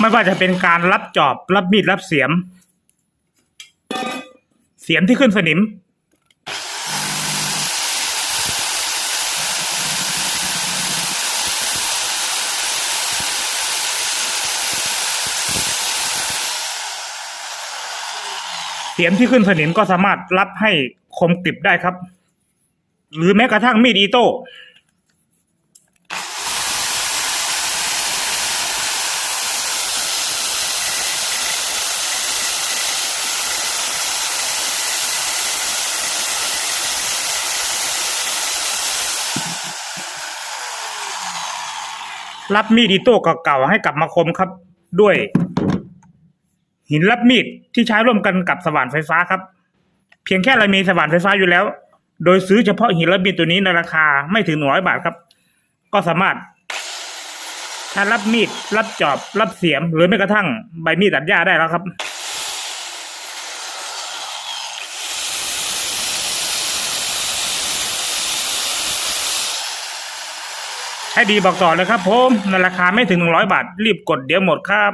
ไม่ว่าจะเป็นการรับจอบ รับมีด รับเสียม เสียมที่ขึ้นสนิม เสียมที่ขึ้นสนิมก็สามารถรับให้คมกริบได้ครับ หรือแม้กระทั่งมีดอีโต้ รับมีดอีโต้เก่าๆให้กลับมาคมครับ ด้วย หินรับมีดที่ใช้ร่วมกันกับสว่านไฟฟ้าครับ เพียงแค่เรามีสว่านไฟฟ้าอยู่แล้ว โดยซื้อเฉพาะหินรับมีดตัวนี้ในราคาไม่ถึงหนึ่งร้อยบาทครับ ก็สามารถใช้รับมีด รับจอบ รับเสียม หรือแม้กระทั่งใบมีดตัดหญ้าได้แล้วครับ ให้ดีบอกต่อเลยครับผมในราคาไม่ถึงหนึ่งร้อยบาท รีบกดเดี๋ยวหมดครับ